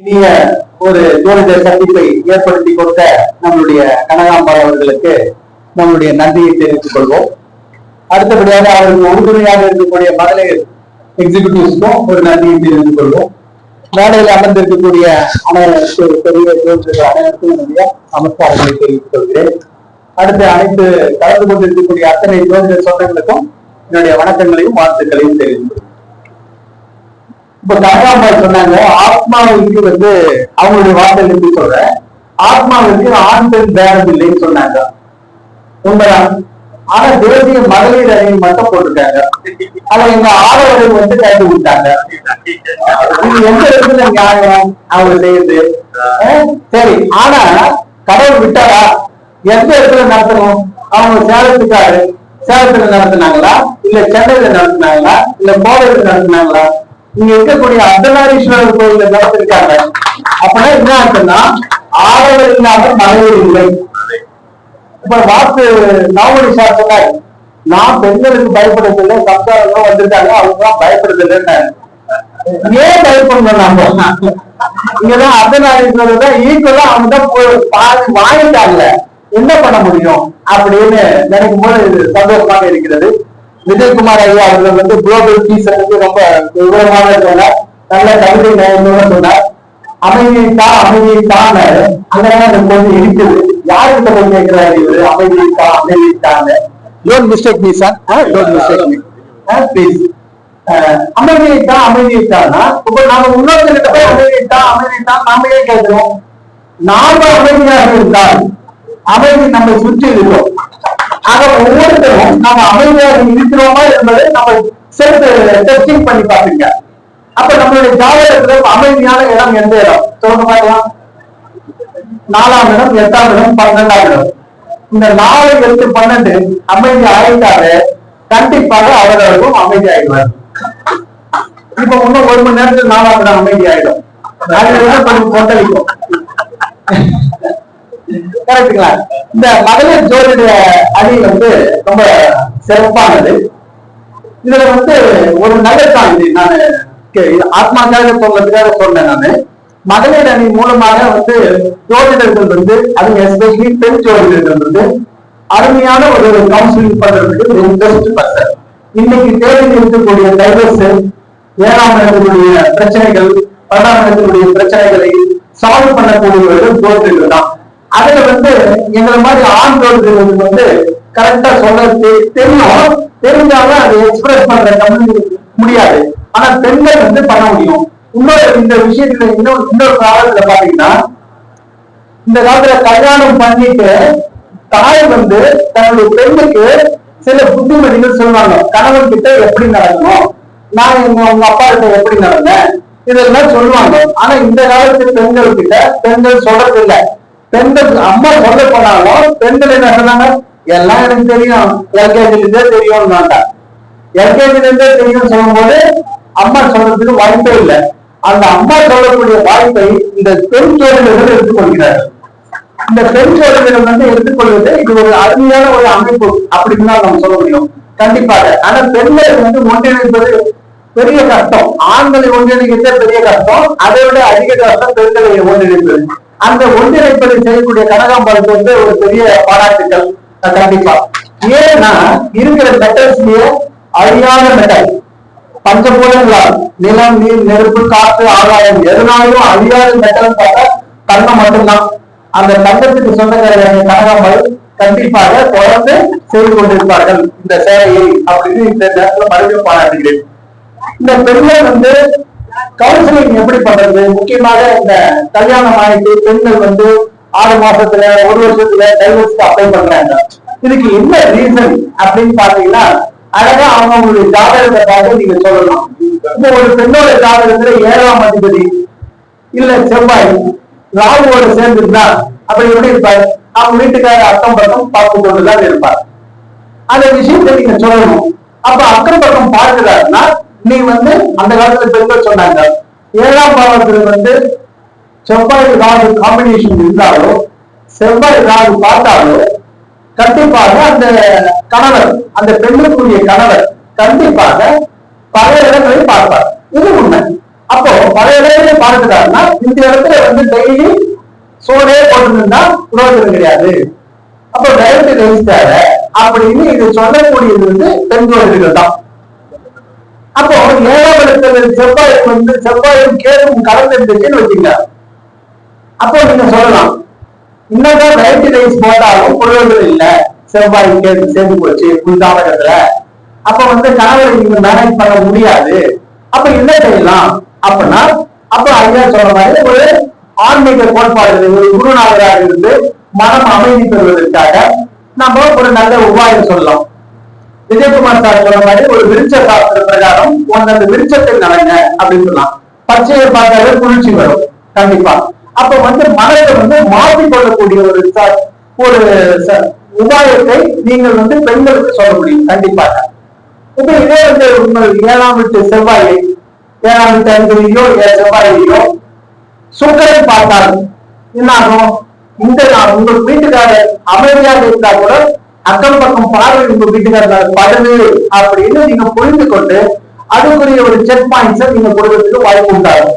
இனிய ஒரு ஜோதிட சந்திப்பை ஏற்படுத்தி கொடுத்த நம்மளுடைய கனகாம்பாய் அவர்களுக்கு நம்மளுடைய நன்றியை தெரிவித்துக் கொள்வோம். அடுத்தபடியாக அவருக்கு உறுதுணையாக இருக்கக்கூடிய மகளிர் எக்ஸிகியூட்டிவ்ஸ்க்கும் ஒரு நன்றியை தெரிவித்துக் கொள்வோம். மேடையில் அமர்ந்திருக்கக்கூடிய அனைவருக்கு பெரிய ஜோதிடர்கள் அனைவருக்கும் என்னுடைய நமஸ்காரங்களை தெரிவித்துக் கொள்கிறேன். அடுத்து அனைத்து கலந்து கொண்டிருக்கக்கூடிய அத்தனை ஜோதிட சொந்தங்களுக்கும் என்னுடைய வணக்கங்களையும் வாழ்த்துக்களையும் தெரிவித்துக் கொள்கிறேன். இப்ப கனகாம்பாள் சொன்னாங்க ஆத்மாவுக்கு வந்து அவங்களுடைய வார்த்தையில இருந்து சொல்றேன் ஆத்மாவுக்கு ஆண் பெண் பேரம் இல்லைன்னு சொன்னாங்க. உண்மைதான். ஆனா தேசிய மகளிர் அணி மட்டும் போட்டிருக்காங்க. ஆனா எங்க ஆடவர்கள் வந்து கைது விட்டாங்க. எந்த இடத்துல நியாயம்? அவங்க செய்யுது சரி ஆனா கடவுள் விட்டாரா? எந்த இடத்துல நடத்தணும்? அவங்க சேலத்துக்காரு. சேலத்துல நடத்துனாங்களா? இல்ல சென்னையில நடத்துனாங்களா? இல்ல கோவையில நடத்துனாங்களா? இங்க இருக்கக்கூடிய அர்த்தநாரீஸ்வரர் கோயில்ல இருக்காங்க அப்படின்னா என்ன அர்த்தம்னா ஆடவர் இல்லாத மகளிர் இல்லை. இப்ப வாக்கு நாவடி சார் சொன்னார் நான் பெண்களுக்கு பயப்படுறதில்லை சம்சாரம் வந்திருக்காங்க அவங்க தான் பயப்படுறதில்லைன்னு ஏன் பயப்படணும் நம்ம? இங்கதான் அர்த்தநாரீஸ்வரர் தான் ஈக்குவலா அவங்க தான் போய் பாதி வாங்கிட்டாங்கல்ல என்ன பண்ண முடியும்? அப்படின்னு நினைக்கும் போது சந்தோஷமாக இருக்கிறது. விஜயகுமார் ஐயா அவர்கள் வந்து குளோபல் பீஸ் வந்து ரொம்ப விவரமாக சொன்னார். நல்ல கவிதை நயத்தோட சொன்னார். அமைதியை தான் அமைதியை தான் அங்கதான் அந்த கொஞ்சம் இருக்குது யாருக்கிட்ட போய் கேட்கிறாரு இவரு? அமைதியை தான் அமைதியை தான் don't mistake me sir don't mistake me please அமைதியை தான் அமைதியை தானா இப்ப நாம இன்னொருத்தர்கிட்ட போய் அமைதியை தான் அமைதியை தான் நாம ஏன் கேட்கிறோம். நாம அமைதியாக இருந்தால் அமைதி நம்மை சுற்றி இருக்கும். ஆக ஒவ்வொருத்தரும் நம்ம அமைதியாக இருக்கிறோமா என்பதை நம்ம செல்ஃப் டெஸ்டிங் பண்ணி பாப்பீங்க அப்ப நம்மளுடைய ஜாதகத்துல அமைதியான இடம் எந்த இடம்? தொடர்ந்து பார்க்கலாம். நாலாம் இடம் எட்டாம் இடம் பன்னெண்டாம் இடம். இந்த நாலு எட்டு பன்னெண்டு அமைதி ஆயிட்டாரு கண்டிப்பாக அவர்களும் அமைதி ஆயிடுவார் இப்ப இன்னும் ஒரு மணி நேரத்துல நாலாம் இடம் அமைதி ஆயிடும் அதுல கொஞ்சம் கொந்தளிக்கும் கரெக்டுங்களா இந்த மகளிர் ஜோதிட அணி வந்து ரொம்ப சிறப்பானது. இதுல வந்து ஒரு நல்லதான் இது நான் ஆத்மாக்காக சொல்றதுக்காக சொன்னேன் நானு. மகளிர் அணி மூலமாக வந்து ஜோதிடர்கள் வந்து அது எஸ்பெஷலி பெண் ஜோதிடர்கள் வந்து அருமையான ஒரு கவுன்சிலிங் பண்றதுக்கு ஒரு பெஸ்ட் பர்சன் இன்னைக்கு தேவையில் இருக்கக்கூடிய டைவர்ஸ் ஏழாம் இடத்துடைய பிரச்சனைகள் பன்னெண்டாம் இடத்துடைய பிரச்சனைகளை சால்வ் பண்ணக்கூடியவர்கள் ஜோதிடர்கள் தான். அதுல வந்து எங்களை மாதிரி ஆண்களுக்கு வந்து கரெக்டா சொல்ல தெரியும். தெரிஞ்சாலும் அதை எக்ஸ்பிரஸ் பண்ற முடியாது. ஆனா பெண்கள் வந்து பண்ண முடியும். இன்னொரு இந்த விஷயத்துல இன்னொரு இன்னொரு காலத்துல பாத்தீங்கன்னா இந்த காலத்துல கல்யாணம் பண்ணிட்டு தாய் வந்து தன்னுடைய பெண்ணுக்கு சில புத்திமதிகள் சொல்லுவாங்க. கணவன் கிட்ட எப்படி நடக்கணும் நான் எங்க உங்க அப்பா கிட்ட எப்படி நடந்தேன் இதெல்லாம் சொல்லுவாங்க. ஆனா இந்த காலத்து பெண்கள் கிட்ட பெண்கள் சொல்றது இல்லை பெண்கள் அம்மா சொல்ல போனாலும் பெண்கள் என்ன சொன்னாங்க எல்லாம் எனக்கு தெரியும். எல்கேஜில இருந்தே தெரியும் எல்கேஜில இருந்தே தெரியும் சொல்லும்போது அம்மா சொல்றதுக்கு வாய்ப்பே இல்லை. அந்த அம்மா சொல்லக்கூடிய வாய்ப்பை இந்த பெண் சோழர்கள் எடுத்துக்கொள்கிறார்கள். இந்த பெண் சோழர்கள் வந்து எடுத்துக்கொள்வது இது ஒரு அருமையான ஒரு அமைப்பு அப்படின்னு தான் நம்ம சொல்ல முடியும். கண்டிப்பாக. ஆனா பெண்களை வந்து ஒன்றிணைப்பது பெரிய கஷ்டம். ஆண்களை ஒன்றிணைக்கிறது பெரிய கஷ்டம். அதை விட அதிக கஷ்டம் பெண்களை ஒன்றிணைப்பது. அந்த ஒன்றிணைப்பதை செய்யக்கூடிய கனகாம்பரத்து வந்து ஒரு பெரிய பாராட்டுகள் கண்டிப்பா. ஏன்னா இருக்கிற மெட்டல்ஸ்லயே அழியாத மெட்டல் பஞ்சபூதங்களால் நிலம் நீர் நெருப்பு காற்று ஆகாயம் எதனாலும் அழியாத மெட்டல் பார்த்தா தங்கம் மட்டும்தான். அந்த தங்கத்துக்கு சொந்தக்காரங்க கனகாம்பரம் கண்டிப்பாக தொடர்ந்து செய்து கொண்டிருப்பார்கள் இந்த சேவையை அப்படின்னு இந்த நேரத்தில் மறுபடியும் பாராட்டுகிறேன். இந்த பெண்கள் வந்து கவுன்சிலிங் எப்படி பண்றது? முக்கியமாக இந்த கல்யாணம் ஆயிட்டு பெண்கள் வந்து ஆறு மாசத்துல ஒரு வருஷத்துல டைவர்ஸ்க்கு அப்ளை பண்றாங்க. இதுக்கு என்ன ரீசன் அப்படின்னு பாத்தீங்கன்னா அழகா அவங்களுடைய ஜாதகத்தை பார்த்து நீங்க சொல்லலாம். இப்போ ஒரு பெண்ணோட ஜாதகத்துல ஏழாம் அதிபதி இல்ல செவ்வாய் ராகுவோட சேர்ந்திருந்தா அப்படி எப்படி இருப்பார்? அவங்க வீட்டுக்கார அக்கம் பக்கம் பார்த்து கொண்டுதான் இருப்பார். அந்த விஷயத்தை நீங்க சொல்லணும். அப்ப அக்கம் பக்கம் பார்க்கிறாருன்னா நீ வந்து அந்த காலத்துல பெண்கள் சொன்னாங்க. ஏழாம் பாவத்துல வந்து செவ்வாய் ராகு காம்பினேஷன் இருந்தாலோ செவ்வாய் ராகு பார்த்தாலோ கண்டிப்பாக அந்த கணவர் அந்த பெண்ணுக்குரிய கணவர் கண்டிப்பாக பல இடங்களை பார்ப்பார். இது உண்மை. அப்போ பல இடங்களையும் பார்க்கிறாருன்னா இந்த இடத்துல வந்து டெய்லி சோடே போட்டுருந்தா புரோஜனம் கிடையாது. அப்போ டைரக்ட் ரெஜிஸ்டார அப்படின்னு இது சொல்லக்கூடியது வந்து பெண் ஜோதிடர்கள் தான் அப்போ ஏழாம் இடத்துல செவ்வாய் வந்து செவ்வாயும் கேதும் கலந்து இருந்துச்சுன்னு வச்சுங்க அப்போ நீங்க சொல்லலாம். இன்னதான் நைன்டி ரைஸ் போட்டாலும் புரோஜனம் இல்ல. செவ்வாய் கேது சேர்ந்து போச்சு புல்தாமகத்துல அப்ப வந்து கணவரை நீங்க மேனேஜ் பண்ண முடியாது. அப்ப என்ன செய்யலாம்? அப்படின்னா அப்ப ஐயா சொல்ற மாதிரி ஒரு ஆன்மீக கோட்பாடு ஒரு குருநாதராக இருந்து மனம் அமைதி பெறுவதற்காக நம்ம ஒரு நல்ல உபாயம் சொல்லலாம். விஜயகுமார் சார் சொல்ற மாதிரி ஒரு விருச்ச சாஸ்திர பிரகாரம் அந்த விருச்சத்தில் நடங்க அப்படின்னு சொல்லலாம் பச்சையை பார்த்தாலே குளிர்ச்சி வரும். கண்டிப்பா. அப்ப வந்து மனதை வந்து மாற்றிக்கொள்ளக்கூடிய ஒரு ச- ஒரு ச- உபாயத்தை நீங்கள் வந்து பெண்களுக்கு சொல்ல முடியும். கண்டிப்பாக இப்ப இதே வந்து உங்கள் ஏழாம் வீட்டு செவ்வாயை ஏழாம் வீட்டு அஞ்சலியோ செவ்வாயிலையோ சுக்கரை பார்த்தாலும் என்ன ஆகும் இந்த உங்கள் வீட்டுக்காரர் அமைதியாக இருந்தா கூட அக்கம் பக்கம் பார்வை உங்க வீட்டுக்காரர் படுது அப்படின்னு நீங்க புரிந்து கொண்டு அதுக்குரிய ஒரு செக் பாயிண்ட்ஸை நீங்க கொடுக்கறதுக்கு வாய்ப்பு உண்டாகும்.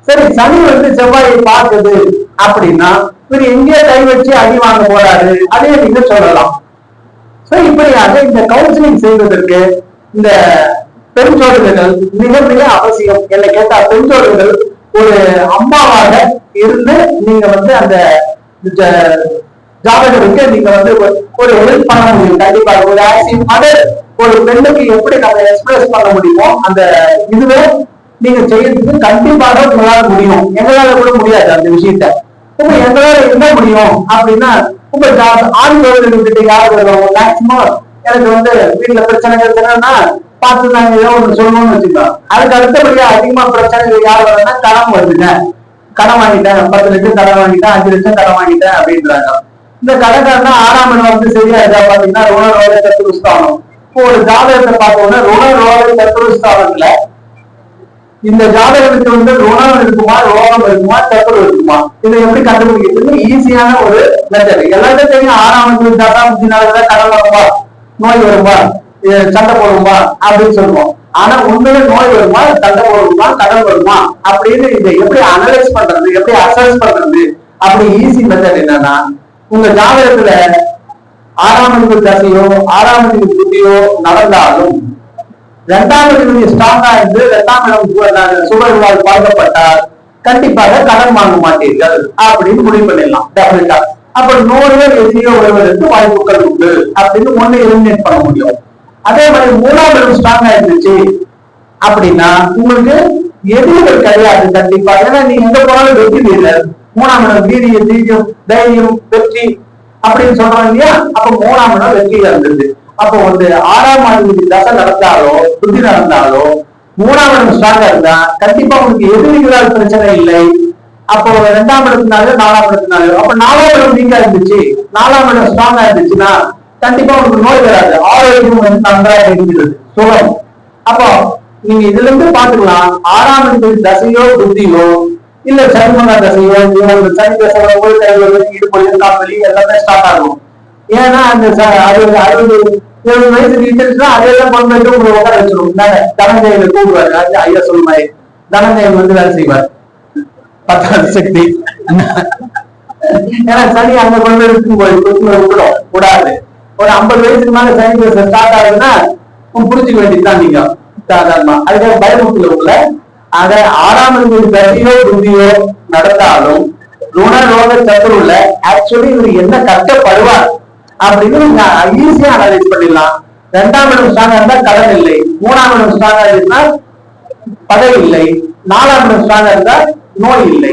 சரி சனி வந்து செவ்வாயை பார்க்குது அப்படின்னா இவர் எங்கேயோ கை வச்சு அடி வாங்க போறாரு? அதையே நீங்க சொல்லலாம். சோ இப்படியாக இந்த கவுன்சிலிங் செய்வதற்கு இந்த பெண் மிக மிக அவசியம். என்னை கேட்டா பெண் ஒரு அம்மாவாக இருந்து நீங்க வந்து அந்த ஜ- ஜாதகருக்கு நீங்க வந்து ஒரு- ஹெல்ப் பண்ண முடியும். கண்டிப்பாக ஒரு ஆக்சிங் மதர் ஒரு பெண்ணுக்கு எப்படி நம்ம எக்ஸ்பிரஸ் பண்ண முடியுமோ அந்த இதுவே நீங்க செய்யறதுக்கு கண்டிப்பாக உங்களால முடியும். எங்களால கூட முடியாது அந்த விஷயத்த. உங்க எங்களால என்ன முடியும் அப்படின்னா உங்க ஜா- ஆண் ஜோதிடர்கிட்ட யார் வரும் மேக்சிமம் எனக்கு வந்து வீட்டுல பிரச்சனை பிரச்சனைனா பார்த்து நாங்க ஏதோ ஒன்று சொல்லணும்னு வச்சுக்கலாம் அதுக்கு அடுத்தபடியா அதிகமா பிரச்சனைகள் யார் வரும்னா கடன் வருதுங்க. கடன் வாங்கிட்டேன். பத்து லட்சம் கடன் வாங்கிட்டேன் அஞ்சு லட்சம் கடன் வாங்கிட்டேன் அப்படின்றாங்க. இந்த கடைக்காரனா ஆறாம் இடம் வந்து சரியா இருக்கா பாத்தீங்கன்னா ருண ரோக சத்துருஸ்தானம் இப்போ ஒரு ஜாதகத்தை பார்த்தோம்னா ருண ரோக சத்துருஸ்தானத்துல இந்த ஜாதகத்துக்கு வந்து ரோணம் இருக்குமா ரோகம் இருக்குமா சத்துரு இருக்குமா? இதை எப்படி கண்டுபிடிக்கிறது ஈஸியான ஒரு மெத்தட் எல்லாத்தையும் தெரியும் ஆறாம் வந்து தசா கடன் வரும்பா நோய் வரும்பா சண்டை போடுமா? அப்படின்னு சொல்லுவோம். ஆனா உண்மையில நோய் வருமா சண்டை போடுமா கடன் வருமா? அப்படின்னு இதை எப்படி அனலைஸ் பண்றது எப்படி அசஸ் பண்றது? அப்படி ஈஸி மெத்தட் என்னன்னா உங்க ஜாதகத்துல ஆறாம் அறிவு தசையோ ஆறாம் அறிவு புத்தியோ நடந்தாலும் இரண்டாம் இடத்தில் ஸ்ட்ராங்கா இருந்து இரண்டாம் இடம் சு- சுவர்களால் பார்க்கப்பட்டால் கண்டிப்பாக கடன் வாங்க மாட்டீர்கள் அப்படின்னு முடிவு பண்ணிடலாம். டெஃபினட்டா அப்ப நோயோ எதிரியோ வருவதற்கு வாய்ப்புகள் உண்டு அப்படின்னு ஒண்ணு எலிமினேட் பண்ண முடியும். அதே மாதிரி மூணாம் இடம் ஸ்ட்ராங்கா இருந்துச்சு அப்படின்னா உங்களுக்கு எதிரிகள் கிடையாது கண்டிப்பா. ஏன்னா நீ இந்த போனாலும் வெற்றி வீரர். மூணாம் இடம் வீரிய தீரியம் தைரியம் வெற்றி அப்படின்னு சொல்றாங்க இல்லையா? அப்ப மூணாம் இடம் வெற்றியில இருந்தது. அப்போ வந்து ஆறாம் ஆண்டு தசை நடந்தாலோ புத்தி நடந்தாலோ மூணாம் இடம் ஸ்ட்ராங்கா இருந்தா கண்டிப்பா உங்களுக்கு எதிரிகளால் பிரச்சனை இல்லை. அப்போ ரெண்டாம் இடத்துனால நாலாம் இடத்துனால அப்ப நாலாம் இடம் வீக்கா இருந்துச்சு. நாலாம் இடம் ஸ்ட்ராங்கா இருந்துச்சுன்னா கண்டிப்பா உங்களுக்கு நோய் வராது. ஆரோக்கியம் வந்து நன்றாக இருக்கிறது. சுகம் அப்போ நீங்க இதுல இருந்து பாத்துக்கலாம் ஆறாம் இடத்தில் தசையோ புத்தியோ இல்ல சர்மநாத செய்வோம் இவங்களுக்கு சனி தசை வரும்போது கைவலி இடுப்பொழி காப்பலி எல்லாமே ஸ்டார்ட் ஆகும். ஏன்னா அந்த அறுபது அறுபது எழுபது வயசு டீச்சர்ஸ்னா அதெல்லாம் கொண்டு வந்து உங்களை உட்கார வச்சிடும் தனஞ்சயனை கூடுவாரு அது ஐயா சொல்லுமாய் தனஞ்சயன் வந்து வேலை செய்வார். பத்தாவது சக்தி. ஏன்னா சனி அங்க கொண்டு இருக்கும் போய் விடும் கூடாது ஒரு ஐம்பது வயசுக்கு மேல சனி தசை ஸ்டார்ட் ஆகுதுன்னா புரிஞ்சுக்க வேண்டியதுதான் நீங்க. சாதாரணமா. அதுக்காக பயமுத்துல உள்ள ஆக ஆறாம் இடத்தில் தசையோ புத்தியோ நடந்தாலும் ருண ரோக சத்துருல ஆக்சுவலி இவர் என்ன கஷ்டப்படுவார் அப்படின்னு நீங்க ஈஸியா அனலைஸ் பண்ணிடலாம். ரெண்டாம் இடம் ஸ்ட்ராங்கா இருந்தா கடன் இல்லை. மூணாம் இடம் ஸ்ட்ராங்கா இருந்தா பதவி இல்லை. நாலாம் இடம் ஸ்ட்ராங்கா இருந்தா நோய் இல்லை.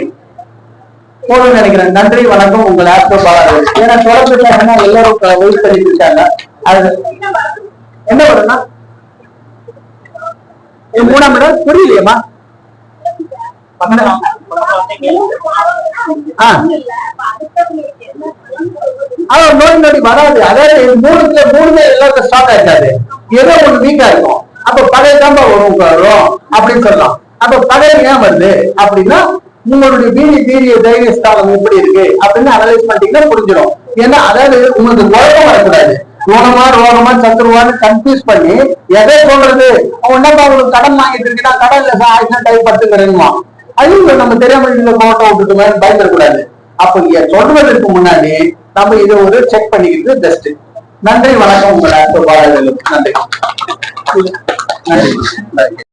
போதும் நினைக்கிறேன். நன்றி வணக்கம். உங்கள் ஆஸ்ட்ரோ பாலாஜி ஏன்னா தொடர்பு எல்லாரும் வெயிட் பண்ணிட்டு இருக்காங்க. அது என்ன வரும்னா என் மூணாம் இடம் புரியலையம்மா? ஆனா நோய் நொடி வராது. அதாவது இது மூணுல மூணுமே எல்லாருக்கும் ஸ்டார்ட் ஆயிட்டாரு ஏதோ ஒண்ணு வீக்கா இருக்கும் அப்ப பழைய தாம்பா வரும் வரும் அப்படின்னு சொல்லலாம். அப்ப பழைய ஏன் வருது? அப்படின்னா உங்களுடைய வீரிய தைரிய ஸ்தானம் எப்படி இருக்கு? அப்படின்னு அனலைஸ் பண்ணிட்டீங்கன்னா புரிஞ்சிடும். ஏன்னா அதாவது உங்களுக்கு குழப்பம் வரக்கூடாது. ரோகமா ரோகமா சத்துருவான்னு கன்ஃபியூஸ் பண்ணி எதை சொல்றது? அவன் என்னப்பா உங்களுக்கு கடன் வாங்கிட்டு இருக்கா கடன் இல்ல சார் ஆயிரம் டைப் படுத்துக்கிறேன்மா ஐயோ நம்ம தெரியாம இந்த கோட்டை விட்டுட்டுமே பயந்துடக்கூடாது. அப்ப இங்க சொல்றதுக்கு முன்னாடி நம்ம இதை ஒரு செக் பண்ணிக்கிறது பெஸ்ட் நன்றி வணக்கம் உங்களை நன்றி. நன்றி.